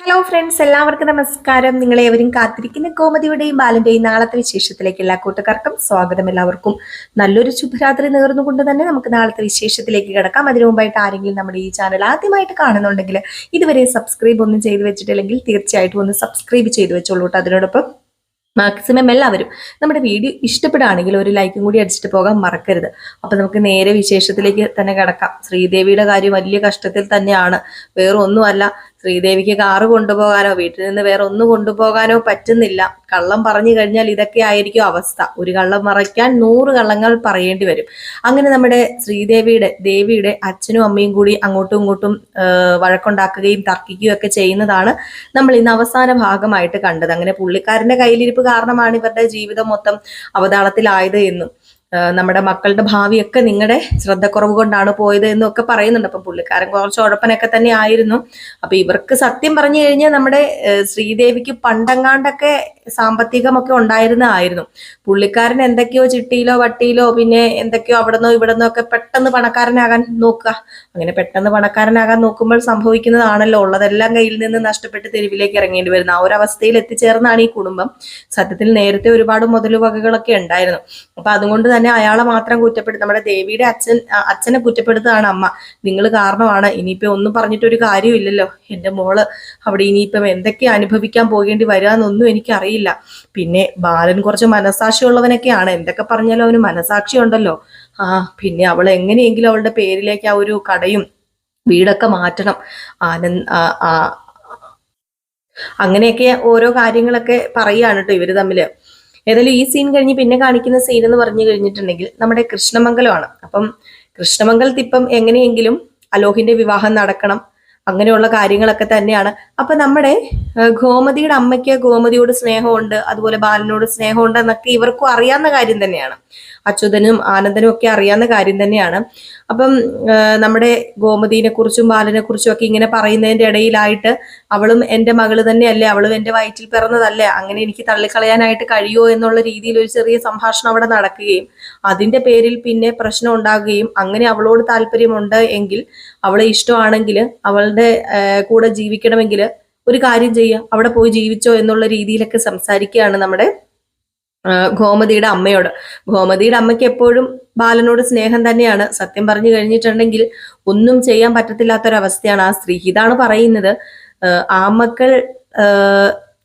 Hello friends എല്ലാവർക്കും നമസ്കാരം. നിങ്ങളെ എവരും കാത്തിരിക്കുന്ന കോമതിയുടെയും ബാലന്റെയും നാളത്തെ വിശേഷത്തിലേക്ക് എല്ലാ കൂട്ടുകാർക്കും സ്വാഗതം എല്ലാവർക്കും. നല്ലൊരു ശുഭരാത്രി നേർന്നുകൊണ്ട് തന്നെ നമുക്ക് നാളത്തെ വിശേഷത്തിലേക്ക് കിടക്കാം. അതിനു മുമ്പായിട്ട് ആരെങ്കിലും നമ്മുടെ ഈ ചാനൽ ആദ്യമായിട്ട് കാണുന്നുണ്ടെങ്കിൽ ഇതുവരെ സബ്സ്ക്രൈബ് ഒന്നും ചെയ്തു വെച്ചിട്ടില്ലെങ്കിൽ തീർച്ചയായിട്ടും ഒന്ന് സബ്സ്ക്രൈബ് ചെയ്തു വെച്ചോളൂ കേട്ടോ. അതിനോടൊപ്പം മാക്സിമം എല്ലാവരും നമ്മുടെ വീഡിയോ ഇഷ്ടപ്പെടുകയാണെങ്കിൽ ഒരു ലൈക്കും കൂടി അടിച്ചിട്ട് പോകാൻ മറക്കരുത്. അപ്പം നമുക്ക് നേരെ വിശേഷത്തിലേക്ക് തന്നെ കിടക്കാം. ശ്രീദേവിയുടെ കാര്യം വലിയ കഷ്ടത്തിൽ തന്നെയാണ്. വേറെ ഒന്നുമല്ല ശ്രീദേവിക്ക് കാറ് കൊണ്ടുപോകാനോ വീട്ടിൽ നിന്ന് വേറെ ഒന്നും കൊണ്ടുപോകാനോ പറ്റുന്നില്ല. കള്ളം പറഞ്ഞു കഴിഞ്ഞാൽ ഇതൊക്കെ ആയിരിക്കും അവസ്ഥ. ഒരു കള്ളം മറയ്ക്കാൻ നൂറ് കള്ളങ്ങൾ പറയേണ്ടി വരും. അങ്ങനെ നമ്മുടെ ശ്രീദേവിയുടെ ദേവിയുടെ അച്ഛനും അമ്മയും കൂടി അങ്ങോട്ടും ഇങ്ങോട്ടും വഴക്കുണ്ടാക്കുകയും തർക്കിക്കുകയും ഒക്കെ ചെയ്യുന്നതാണ് നമ്മൾ ഇന്ന് അവസാന ഭാഗമായിട്ട് കണ്ടത്. അങ്ങനെ പുള്ളിക്കാരന്റെ കയ്യിലിരിപ്പ് കാരണമാണ് ഇവരുടെ ജീവിതം മൊത്തം അവതാളത്തിലായത് എന്നും. നമ്മുടെ മക്കളുടെ ഭാവിയൊക്കെ നിങ്ങളുടെ ശ്രദ്ധക്കുറവ് കൊണ്ടാണ് പോയത് എന്നൊക്കെ പറയുന്നുണ്ട്. അപ്പൊ പുള്ളിക്കാരൻ കുറച്ച് ഉഴപ്പനൊക്കെ തന്നെ ആയിരുന്നു. അപ്പൊ ഇവർക്ക് സത്യം പറഞ്ഞു കഴിഞ്ഞാൽ നമ്മുടെ ശ്രീദേവിക്ക് പണ്ടങ്ങാണ്ടൊക്കെ സാമ്പത്തികമൊക്കെ ഉണ്ടായിരുന്നതായിരുന്നു. പുള്ളിക്കാരൻ എന്തൊക്കെയോ ചിട്ടിയിലോ വട്ടിയിലോ പിന്നെ എന്തൊക്കെയോ അവിടെന്നോ ഇവിടെന്നോ ഒക്കെ പെട്ടെന്ന് പണക്കാരനാകാൻ നോക്കുക. അങ്ങനെ പെട്ടെന്ന് പണക്കാരനാകാൻ നോക്കുമ്പോൾ സംഭവിക്കുന്നതാണല്ലോ. ഉള്ളതെല്ലാം കയ്യിൽ നിന്ന് നഷ്ടപ്പെട്ട് തെരുവിലേക്ക് ഇറങ്ങേണ്ടി വരുന്ന ആ ഒരു അവസ്ഥയിൽ എത്തിച്ചേർന്നാണ് ഈ കുടുംബം. സത്യത്തിൽ നേരത്തെ ഒരുപാട് മുതലുവകകളൊക്കെ ഉണ്ടായിരുന്നു. അപ്പൊ അതുകൊണ്ട് തന്നെ അയാളെ മാത്രം കുറ്റപ്പെടുത്തും നമ്മുടെ ദേവിയുടെ അച്ഛൻ അച്ഛനെ കുറ്റപ്പെടുത്തുകയാണ് അമ്മ. നിങ്ങൾ കാരണമാണ്. ഇനിയിപ്പോ ഒന്നും പറഞ്ഞിട്ടൊരു കാര്യമില്ലല്ലോ എന്റെ മോൾ അവിടെ ഇനിയിപ്പം എന്തൊക്കെ അനുഭവിക്കാൻ പോകേണ്ടി വരിക എന്നൊന്നും എനിക്കറിയില്ല. പിന്നെ ബാലൻ കുറച്ച് മനസാക്ഷി മനസാക്ഷിയുള്ളവനൊക്കെയാണ് എന്തൊക്കെ പറഞ്ഞാലും അവന് മനസാക്ഷി ഉണ്ടല്ലോ. ആ പിന്നെ അവൾ എങ്ങനെയെങ്കിലും അവളുടെ പേരിലേക്ക് ആ ഒരു കടയും വീടൊക്കെ മാറ്റണം. ആനന്ദ് അങ്ങനെയൊക്കെ ഓരോ കാര്യങ്ങളൊക്കെ പറയുകയാണ് കേട്ടോ ഇവർ തമ്മിൽ. ഏതായാലും ഈ സീൻ കഴിഞ്ഞ് പിന്നെ കാണിക്കുന്ന സീൻ എന്ന് പറഞ്ഞു കഴിഞ്ഞിട്ടുണ്ടെങ്കിൽ നമ്മുടെ കൃഷ്ണമംഗലമാണ്. അപ്പം കൃഷ്ണമംഗലത്തിപ്പം എങ്ങനെയെങ്കിലും അലോഹിന്റെ വിവാഹം നടക്കണം. അങ്ങനെയുള്ള കാര്യങ്ങളൊക്കെ തന്നെയാണ്. അപ്പൊ നമ്മുടെ ഗോമതിയുടെ അമ്മയ്ക്ക് ഗോമതിയോട് സ്നേഹമുണ്ട് അതുപോലെ ബാലനോട് സ്നേഹമുണ്ട് എന്നൊക്കെ ഇവർക്കും അറിയാവുന്ന കാര്യം തന്നെയാണ്. അച്യുതനും ആനന്ദനും ഒക്കെ അറിയാവുന്ന കാര്യം തന്നെയാണ്. അപ്പം നമ്മുടെ ഗോമതിനെ കുറിച്ചും ബാലനെ കുറിച്ചും ഒക്കെ ഇങ്ങനെ പറയുന്നതിന്റെ ഇടയിലായിട്ട് അവളും എന്റെ മകൾ തന്നെയല്ലേ അവളും എന്റെ വയറ്റിൽ പിറന്നതല്ലേ അങ്ങനെ എനിക്ക് തള്ളിക്കളയാനായിട്ട് കഴിയുമോ എന്നുള്ള രീതിയിൽ ഒരു ചെറിയ സംഭാഷണം അവിടെ നടക്കുകയും അതിന്റെ പേരിൽ പിന്നെ പ്രശ്നം ഉണ്ടാകുകയും അങ്ങനെ അവളോട് താല്പര്യമുണ്ട് എങ്കിൽ അവളെ ഇഷ്ടമാണെങ്കിൽ അവളുടെ കൂടെ ജീവിക്കണമെങ്കിൽ ഒരു കാര്യം ചെയ്യുക അവിടെ പോയി ജീവിച്ചോ എന്നുള്ള രീതിയിലൊക്കെ സംസാരിക്കുകയാണ് നമ്മുടെ ഗോമതിയുടെ അമ്മയോട്. ഗോമതിയുടെ അമ്മയ്ക്ക് എപ്പോഴും ബാലനോട് സ്നേഹം തന്നെയാണ്. സത്യം പറഞ്ഞു കഴിഞ്ഞിട്ടുണ്ടെങ്കിൽ ഒന്നും ചെയ്യാൻ പറ്റത്തില്ലാത്തൊരവസ്ഥയാണ് ആ സ്ത്രീ. ഇതാണ് പറയുന്നത്. ആമക്കൾ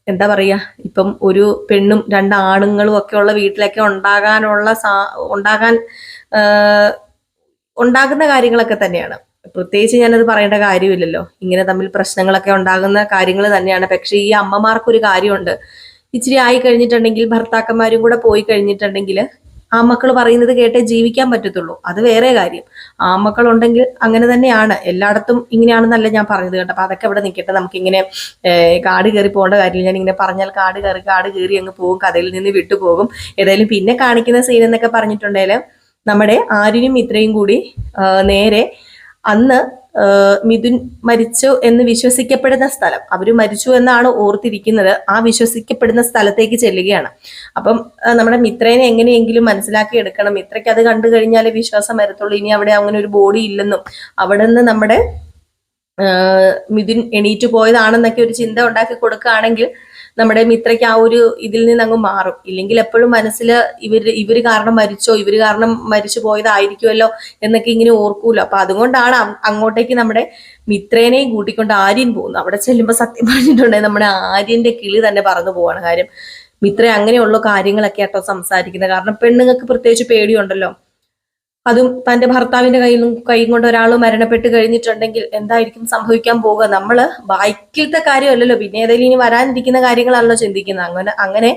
എന്താ പറയാ ഇപ്പം ഒരു പെണ്ണും രണ്ട് ആണുങ്ങളും ഒക്കെ ഉള്ള വീട്ടിലൊക്കെ ഉണ്ടാകാനുള്ള സാ ഉണ്ടാകാൻ ഉണ്ടാകുന്ന കാര്യങ്ങളൊക്കെ തന്നെയാണ്. പ്രത്യേകിച്ച് ഞാനത് പറയേണ്ട കാര്യമില്ലല്ലോ. ഇങ്ങനെ തമ്മിൽ പ്രശ്നങ്ങളൊക്കെ ഉണ്ടാകുന്ന കാര്യങ്ങൾ തന്നെയാണ്. പക്ഷേ ഈ അമ്മമാർക്കൊരു കാര്യമുണ്ട്. ഇച്ചിരി ആയി കഴിഞ്ഞിട്ടുണ്ടെങ്കിൽ ഭർത്താക്കന്മാരും കൂടെ പോയി കഴിഞ്ഞിട്ടുണ്ടെങ്കിൽ ആ മക്കൾ പറയുന്നത് കേട്ടേ ജീവിക്കാൻ പറ്റത്തുള്ളൂ. അത് വേറെ കാര്യം. ആ മക്കൾ ഉണ്ടെങ്കിൽ അങ്ങനെ തന്നെയാണ്. എല്ലായിടത്തും ഇങ്ങനെയാണെന്നല്ല ഞാൻ പറഞ്ഞത് കേട്ടോ. അപ്പൊ അതൊക്കെ ഇവിടെ നിൽക്കട്ടെ നമുക്കിങ്ങനെ കാട് കയറി പോകേണ്ട കാര്യമില്ല. ഞാൻ ഇങ്ങനെ പറഞ്ഞാൽ കാട് കയറി കാട് കയറി അങ്ങ് പോകും. കഥയിൽ നിന്ന് വിട്ടുപോകും. ഏതായാലും പിന്നെ കാണിക്കുന്ന സീൻ എന്നൊക്കെ പറഞ്ഞിട്ടുണ്ടെങ്കിൽ നമ്മുടെ ആര്യനും ഇത്രയും കൂടി നേരെ അന്ന് മിഥുൻ മരിച്ചു എന്ന് വിശ്വസിക്കപ്പെടുന്ന സ്ഥലം. അവർ മരിച്ചു എന്നാണ് ഓർത്തിരിക്കുന്നത്. ആ വിശ്വസിക്കപ്പെടുന്ന സ്ഥലത്തേക്ക് ചെല്ലുകയാണ്. അപ്പം നമ്മുടെ മിത്രേനെ എങ്ങനെയെങ്കിലും മനസ്സിലാക്കി എടുക്കണം. മിത്രയ്ക്ക് അത് കണ്ടു കഴിഞ്ഞാലേ വിശ്വാസം വരത്തുള്ളൂ. ഇനി അവിടെ അങ്ങനെ ഒരു ബോഡി ഇല്ലെന്നും. അവിടെ നിന്ന് നമ്മുടെ മിഥുൻ എണീറ്റ് പോയതാണെന്നൊക്കെ ഒരു ചിന്ത ഉണ്ടാക്കി കൊടുക്കുകയാണെങ്കിൽ നമ്മുടെ മിത്രയ്ക്ക് ആ ഒരു ഇതിൽ നിന്ന് അങ്ങ് മാറും. ഇല്ലെങ്കിൽ എപ്പോഴും മനസ്സിൽ ഇവർ ഇവർ കാരണം മരിച്ചോ ഇവർ കാരണം മരിച്ചു പോയതായിരിക്കുമല്ലോ എന്നൊക്കെ ഇങ്ങനെ ഓർക്കൂലോ. അപ്പൊ അതുകൊണ്ടാണ് അങ്ങോട്ടേക്ക് നമ്മുടെ മിത്രേനെയും കൂട്ടിക്കൊണ്ട് ആര്യൻ പോകുന്നു അവിടെ ചെല്ലുമ്പോൾ സത്യം പറഞ്ഞിട്ടുണ്ടെങ്കിൽ നമ്മുടെ ആര്യന്റെ കിളി തന്നെ പറന്നു പോവാണ് കാര്യം. മിത്ര അങ്ങനെയുള്ള കാര്യങ്ങളൊക്കെ ആട്ടോ സംസാരിക്കുന്നത്. കാരണം പെണ്ണുങ്ങൾക്ക് പ്രത്യേകിച്ച് പേടിയുണ്ടല്ലോ. അതും തന്റെ ഭർത്താവിന്റെ കയ്യിൽ കൈയും കൊണ്ട് ഒരാൾ മരണപ്പെട്ട് കഴിഞ്ഞിട്ടുണ്ടെങ്കിൽ എന്തായിരിക്കും സംഭവിക്കാൻ പോകുക നമ്മൾ ബൈക്കിലത്തെ കാര്യമല്ലല്ലോ. പിന്നെ ഏതെങ്കിലും ഇനി വരാനിരിക്കുന്ന കാര്യങ്ങളാണല്ലോ ചിന്തിക്കുന്നത്. അങ്ങനെ അങ്ങനെ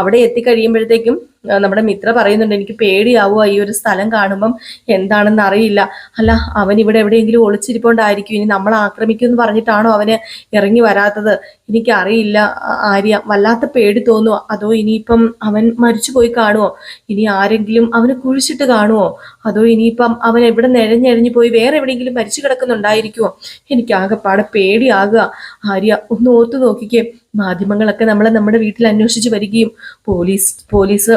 അവിടെ എത്തിക്കഴിയുമ്പോഴത്തേക്കും നമ്മുടെ മിത്ര പറയുന്നുണ്ട് എനിക്ക് പേടിയാവുക ഈ ഒരു സ്ഥലം കാണുമ്പം എന്താണെന്ന് അറിയില്ല. അല്ല അവൻ ഇവിടെ എവിടെയെങ്കിലും ഒളിച്ചിരിപ്പോണ്ടായിരിക്കും. ഇനി നമ്മൾ ആക്രമിക്കും എന്ന് പറഞ്ഞിട്ടാണോ അവന് ഇറങ്ങി വരാത്തത്? എനിക്കറിയില്ല ആര്യ. വല്ലാത്ത പേടി തോന്നുമോ അതോ ഇനിയിപ്പം അവൻ മരിച്ചു പോയി കാണുമോ ഇനി ആരെങ്കിലും അവന് കുഴിച്ചിട്ട് കാണുമോ അതോ ഇനിയിപ്പം അവൻ എവിടെ നിഴഞ്ഞെഴഞ്ഞു പോയി വേറെ എവിടെയെങ്കിലും മരിച്ചു കിടക്കുന്നുണ്ടായിരിക്കുമോ എനിക്ക് ആകെപ്പാടെ പേടിയാകുക. ആര്യ ഒന്ന് ഓർത്തു നോക്കിക്കേ. മാധ്യമങ്ങളൊക്കെ നമ്മളെ നമ്മുടെ വീട്ടിൽ അന്വേഷിച്ച് വരികയും പോലീസ് പോലീസ്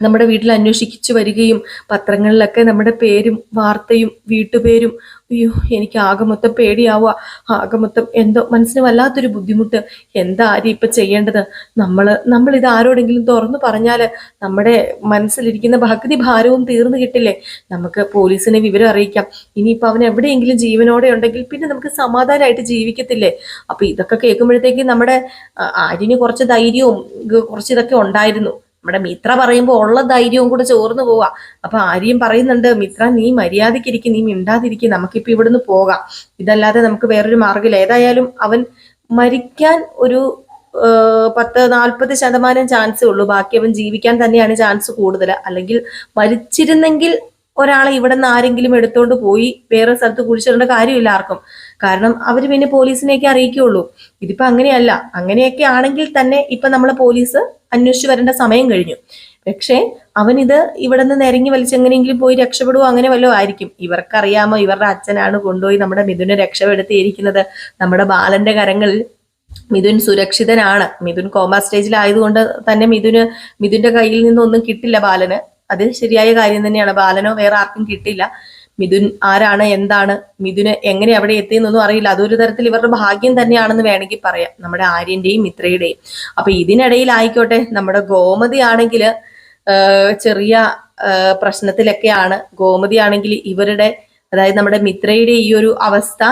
നമ്മുടെ വീട്ടിൽ അന്വേഷിച്ചു വരികയും പത്രങ്ങളിലൊക്കെ നമ്മുടെ പേരും വാർത്തയും വീട്ടുപേരും അയ്യോ എനിക്ക് ആകെ മൊത്തം പേടിയാവുക ആകെ മൊത്തം എന്തോ മനസ്സിന് വല്ലാത്തൊരു ബുദ്ധിമുട്ട്. എന്താ ആരും ഇപ്പൊ ചെയ്യേണ്ടത്? നമ്മൾ നമ്മൾ ഇത് ആരോടെങ്കിലും തുറന്നു പറഞ്ഞാൽ നമ്മുടെ മനസ്സിലിരിക്കുന്ന ഭക്തി ഭാരവും തീർന്നു കിട്ടില്ലേ? നമുക്ക് പോലീസിനെ വിവരം അറിയിക്കാം. ഇനിയിപ്പോൾ അവൻ എവിടെയെങ്കിലും ജീവനോടെ ഉണ്ടെങ്കിൽ പിന്നെ നമുക്ക് സമാധാനമായിട്ട് ജീവിക്കത്തില്ലേ? അപ്പൊ ഇതൊക്കെ കേൾക്കുമ്പോഴത്തേക്ക് നമ്മുടെ ആര്യന് കുറച്ച് ധൈര്യവും കുറച്ച് ഇതൊക്കെ ഉണ്ടായിരുന്നു. നമ്മുടെ മിത്ര പറയുമ്പോൾ ഉള്ള ധൈര്യവും കൂടെ ചോർന്നു പോവാ. അപ്പൊ ആര്യം പറയുന്നുണ്ട് മിത്ര നീ മര്യാദക്കിരിക്കും നീ മിണ്ടാതിരിക്കും നമുക്കിപ്പോ ഇവിടുന്ന് പോകാം. ഇതല്ലാതെ നമുക്ക് വേറൊരു മാർഗമില്ല. ഏതായാലും അവൻ മരിക്കാൻ ഒരു പത്ത് നാൽപ്പത് ശതമാനം ചാൻസേ ഉള്ളൂ. ബാക്കി അവൻ ജീവിക്കാൻ തന്നെയാണ് ചാൻസ് കൂടുതൽ അല്ലെങ്കിൽ മരിച്ചിരുന്നെങ്കിൽ ഒരാളെ ഇവിടെ നിന്ന് ആരെങ്കിലും എടുത്തോണ്ട് പോയി വേറെ സ്ഥലത്ത് കുഴിച്ചിടേണ്ട കാര്യമില്ല ആർക്കും. കാരണം അവർ പിന്നെ പോലീസിനെയൊക്കെ അറിയിക്കുള്ളൂ ഇതിപ്പോ അങ്ങനെയല്ല. അങ്ങനെയൊക്കെ ആണെങ്കിൽ തന്നെ ഇപ്പൊ നമ്മളെ പോലീസ് അന്വേഷിച്ചു വരേണ്ട സമയം കഴിഞ്ഞു. പക്ഷേ അവനിത് ഇവിടെ നിന്ന് നിരങ്ങി വലിച്ച് എങ്ങനെയെങ്കിലും പോയി രക്ഷപ്പെടുവോ അങ്ങനെ വല്ലതും ആയിരിക്കും. ഇവർക്കറിയാമോ ഇവരുടെ അച്ഛനാണ് കൊണ്ടുപോയി നമ്മുടെ മിഥുനെ രക്ഷപ്പെടുത്തിയിരിക്കുന്നത്? നമ്മുടെ ബാലന്റെ കരങ്ങളിൽ മിഥുൻ സുരക്ഷിതനാണ്. മിഥുൻ കോമ സ്റ്റേജിലായതുകൊണ്ട് തന്നെ മിഥുന് മിഥുന്റെ കയ്യിൽ നിന്നൊന്നും കിട്ടില്ല ബാലന്. അത് ശരിയായ കാര്യം തന്നെയാണ്. ബാലനോ വേറെ ആർക്കും കിട്ടില്ല. മിഥുൻ ആരാണ് എന്താണ് മിഥുന് എങ്ങനെ അവിടെ എത്തി എന്നൊന്നും അറിയില്ല. അതൊരു തരത്തിൽ ഇവരുടെ ഭാഗ്യം തന്നെയാണെന്ന് വേണമെങ്കിൽ പറയാം. നമ്മുടെ ആര്യന്റെയും മിത്രയുടെയും. അപ്പൊ ഇതിനിടയിൽ ആയിക്കോട്ടെ നമ്മുടെ ഗോമതി ആണെങ്കിൽ ചെറിയ പ്രശ്നത്തിലൊക്കെയാണ്. ഗോമതി ആണെങ്കിൽ ഇവരുടെ അതായത് നമ്മുടെ മിത്രയുടെ ഈ ഒരു അവസ്ഥ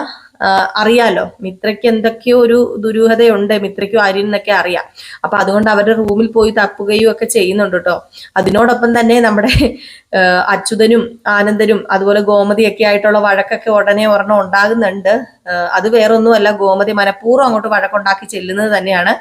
അറിയാലോ. മിത്രയ്ക്ക് എന്തൊക്കെയോ ഒരു ദുരൂഹതയുണ്ട്. മിത്രയ്ക്കും ആര്യൻ എന്നൊക്കെ അറിയാം. അപ്പൊ അതുകൊണ്ട് അവരുടെ റൂമിൽ പോയി തപ്പുകയും ഒക്കെ ചെയ്യുന്നുണ്ട് കേട്ടോ അതിനോടൊപ്പം തന്നെ നമ്മുടെ അച്യുതനും ആനന്ദനും അതുപോലെ ഗോമതിയൊക്കെ ആയിട്ടുള്ള വഴക്കൊക്കെ ഉടനെ ഒരെണ്ണം ഉണ്ടാകുന്നുണ്ട്. അത് വേറൊന്നുമല്ല. ഗോമതി മനഃപൂർവം അങ്ങോട്ട് വഴക്കുണ്ടാക്കി ചെല്ലുന്നത് തന്നെയാണ്.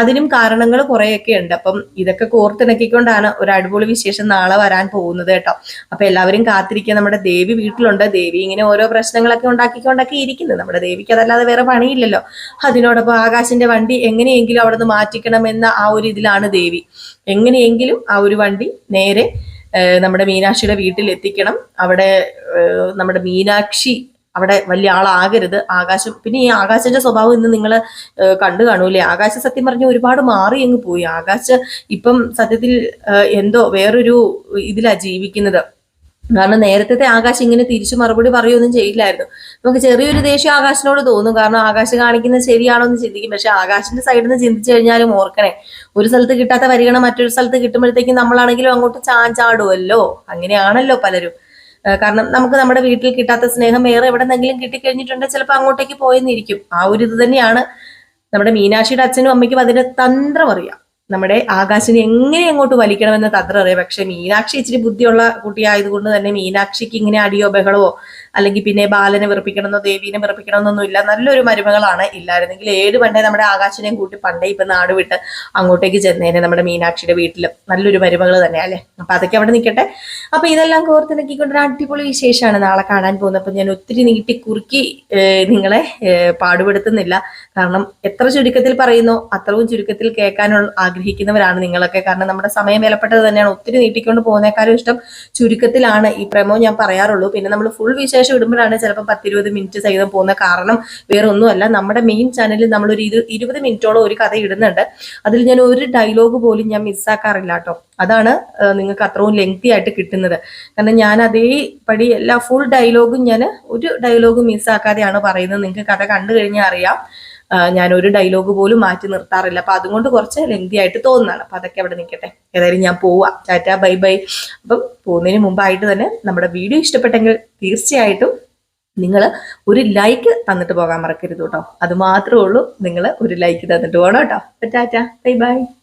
അതിനും കാരണങ്ങൾ കുറേയൊക്കെ ഉണ്ട്. അപ്പം ഇതൊക്കെ കോർത്തിണക്കിക്കൊണ്ടാണ് ഒരു അടിപൊളി വിശേഷം നാളെ വരാൻ പോകുന്നത് കേട്ടോ. അപ്പൊ എല്ലാവരും കാത്തിരിക്കുക. നമ്മുടെ ദേവി വീട്ടിലുണ്ട്. ദേവി ഇങ്ങനെ ഓരോ പ്രശ്നങ്ങളൊക്കെ ഉണ്ടാക്കിക്കൊണ്ടൊക്കെ ഇരിക്കുന്നത് നമ്മുടെ ദേവിക്ക് അതല്ലാതെ വേറെ പണിയില്ലല്ലോ. അതിനോടൊപ്പം ആകാശിന്റെ വണ്ടി എങ്ങനെയെങ്കിലും അവിടെ നിന്ന് മാറ്റിക്കണം എന്ന ആ ഒരു ഇതിലാണ് ദേവി. എങ്ങനെയെങ്കിലും ആ ഒരു വണ്ടി നേരെ നമ്മുടെ മീനാക്ഷിയുടെ വീട്ടിൽ എത്തിക്കണം അവിടെ നമ്മുടെ മീനാക്ഷി അവിടെ വലിയ ആളാകരുത്. ആകാശം പിന്നെ ഈ ആകാശന്റെ സ്വഭാവം ഇന്ന് നിങ്ങൾ കണ്ടു കാണൂലേ ആകാശ സത്യം പറഞ്ഞ ഒരുപാട് മാറി അങ്ങ് പോയി. ആകാശ് ഇപ്പം സത്യത്തിൽ എന്തോ വേറൊരു ഇതിലാ ജീവിക്കുന്നത്. കാരണം നേരത്തെ ആകാശം ഇങ്ങനെ തിരിച്ചു മറുപടി പറയുകയൊന്നും ചെയ്യില്ലായിരുന്നു. നമുക്ക് ചെറിയൊരു ദേഷ്യം ആകാശിനോട് തോന്നും. കാരണം ആകാശം കാണിക്കുന്നത് ശരിയാണോ എന്ന് ചിന്തിക്കും. പക്ഷെ ആകാശിന്റെ സൈഡിൽ നിന്ന് ചിന്തിച്ചു കഴിഞ്ഞാലും ഓർക്കണേ ഒരു സ്ഥലത്ത് കിട്ടാത്ത പരിഗണന മറ്റൊരു സ്ഥലത്ത് കിട്ടുമ്പോഴത്തേക്കും നമ്മളാണെങ്കിലും അങ്ങോട്ട് ചാഞ്ചാടുമല്ലോ അങ്ങനെയാണല്ലോ പലരും. കാരണം നമുക്ക് നമ്മുടെ വീട്ടിൽ കിട്ടാത്ത സ്നേഹം വേറെ എവിടെന്നെങ്കിലും കിട്ടിക്കഴിഞ്ഞിട്ടുണ്ടെങ്കിൽ ചിലപ്പോൾ അങ്ങോട്ടേക്ക് പോയെന്നിരിക്കും. ആ ഒരു ഇത് തന്നെയാണ് നമ്മുടെ മീനാക്ഷിയുടെ അച്ഛനും അമ്മയ്ക്കും അതിന്റെ തന്ത്രം അറിയാം. നമ്മുടെ ആകാശിനെ എങ്ങനെ അങ്ങോട്ട് വലിക്കണമെന്ന് തന്ത്രം അറിയാം. പക്ഷെ മീനാക്ഷി ഇച്ചിരി ബുദ്ധിയുള്ള കുട്ടിയായതുകൊണ്ട് തന്നെ മീനാക്ഷിക്ക് ഇങ്ങനെ അടിയോ ബഹളമോ അല്ലെങ്കിൽ പിന്നെ ബാലനെ വെറുപ്പിക്കണമെന്നോ ദേവീനെ വെറുപ്പിക്കണമെന്നൊന്നും ഇല്ല. നല്ലൊരു മരുമകളാണ് ഇല്ലായിരുന്നെങ്കിൽ ഏഴ് പണ്ടേ നമ്മുടെ ആകാശിനെയും കൂട്ടി പണ്ടേ ഇപ്പൊ നാട് വിട്ട് അങ്ങോട്ടേക്ക് ചെന്നേനെ നമ്മുടെ മീനാക്ഷിയുടെ വീട്ടിൽ നല്ലൊരു മരുമകൾ തന്നെയാ അല്ലേ? അപ്പൊ അതൊക്കെ അവിടെ നിൽക്കട്ടെ. അപ്പൊ ഇതെല്ലാം കോർത്തിണക്കിക്കൊണ്ട് ഒരു അടിപൊളി വിശേഷമാണ് നാളെ കാണാൻ പോകുന്നത്. അപ്പൊ ഞാൻ ഒത്തിരി നീട്ടി കുറുക്കി നിങ്ങളെ പാടുപെടുത്തുന്നില്ല. കാരണം എത്ര ചുരുക്കത്തിൽ പറയുന്നോ അത്രയും ചുരുക്കത്തിൽ കേൾക്കാനുള്ള ആഗ്രഹിക്കുന്നവരാണ് നിങ്ങളൊക്കെ. കാരണം നമ്മുടെ സമയം വിലപ്പെട്ടത് തന്നെയാണ് ഒത്തിരി നീട്ടിക്കൊണ്ട് പോകുന്നേക്കാളും ഇഷ്ടം ചുരുക്കത്തിലാണ് ഈ പ്രമോ ഞാൻ പറയാറുള്ളൂ. പിന്നെ നമ്മൾ ഫുൾ വിശേഷം ഇടുമ്പോഴാണ് ചിലപ്പോൾ പത്തിരുപത് മിനിറ്റ് സഹിതം പോകുന്ന കാരണം വേറെ ഒന്നുമല്ല നമ്മുടെ മെയിൻ ചാനലിൽ നമ്മളൊരു ഒരു ഇരുപത് മിനിറ്റോളം ഒരു കഥ ഇടുന്നുണ്ട്. അതിൽ ഞാൻ ഒരു ഡയലോഗ് പോലും ഞാൻ മിസ്സാക്കാറില്ല കേട്ടോ. അതാണ് നിങ്ങൾക്ക് അത്രയും ലെങ്തി ആയിട്ട് കിട്ടുന്നത്. കാരണം ഞാൻ അതേപടി എല്ലാ ഫുൾ ഡയലോഗും ഞാൻ ഒരു ഡയലോഗ് മിസ്സാക്കാതെയാണ് പറയുന്നത്. നിങ്ങൾക്ക് കഥ കണ്ടു കഴിഞ്ഞാൽ അറിയാം. ഞാൻ ഒരു ഡയലോഗ് പോലും മാറ്റി നിർത്താറില്ല. അപ്പൊ അതുകൊണ്ട് കുറച്ച് ലെങ്തി ആയിട്ട് തോന്നുന്നതാണ്. അപ്പൊ അതൊക്കെ അവിടെ നിൽക്കട്ടെ. ഏതായാലും ഞാൻ പോവാം. Tata bye bye. അപ്പം പോകുന്നതിന് മുമ്പായിട്ട് തന്നെ നമ്മുടെ വീഡിയോ ഇഷ്ടപ്പെട്ടെങ്കിൽ തീർച്ചയായിട്ടും നിങ്ങൾ ഒരു ലൈക്ക് തന്നിട്ട് പോകാൻ മറക്കരുത് കേട്ടോ. അത് മാത്രമേ ഉള്ളൂ. നിങ്ങൾ ഒരു ലൈക്ക് തന്നിട്ട് പോകണം കേട്ടോ. Tata bye bye.